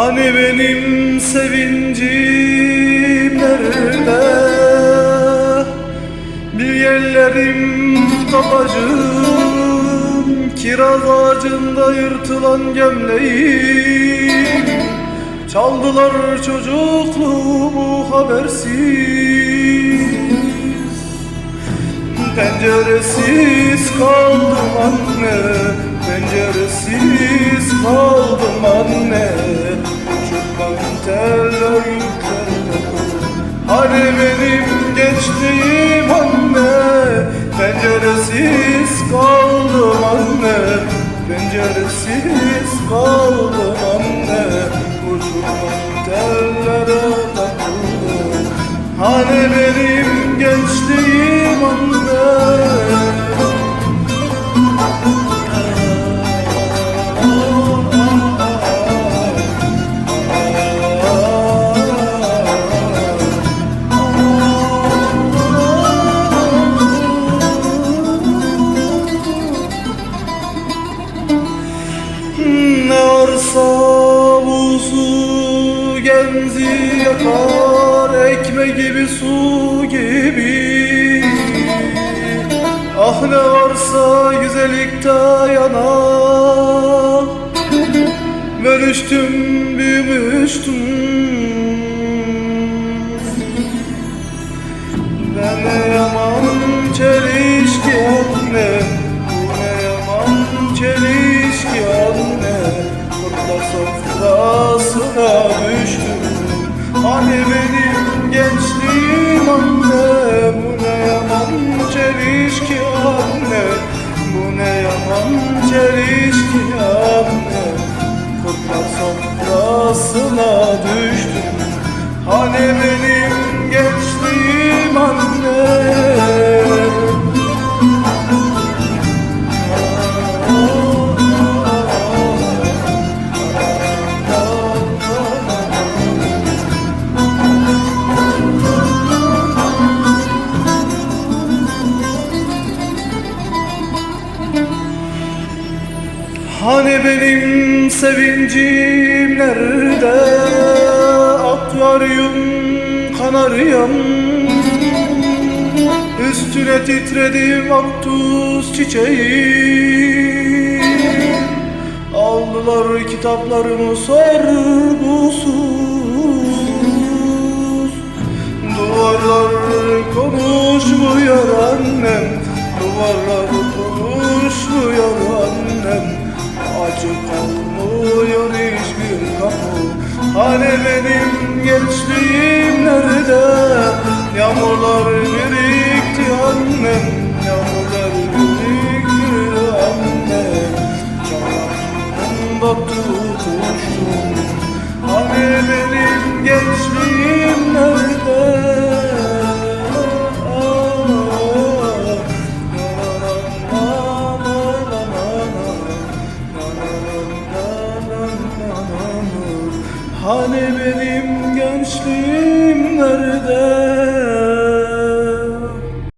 Hani benim sevincim nerede? Bir yerlerim babacığım Kiraz ağacında yırtılan gömleğim. Çaldılar çocukluğumu habersiz. Penceresiz kaldım anne Hani benim gençliğim anne. Penceresiz kaldım anne. Penceresiz kaldım anne. Uçurtma tellere takıldım Hani benim gençliğim anne buzu genzi yakar Ekme gibi su gibi. Ah ne varsa güzellikte yanar Bölüştüm büyümüştüm Hani benim gençliğim anne Bu ne yaman çelişki anne? Bu ne yaman çelişki anne? Kurtlar sofrasına düştüm. Hani benim Hani benim sevincim nerede? Akvaryum kanaryam Üstüne titredim aktuz çiçeği. Aldılar kitaplarımı sorgusuz Hani benim gençliğim nerede? Yağmurlar birikti annem Yağmurlar birikti annem Canımda Hani benim gençliğim nerede?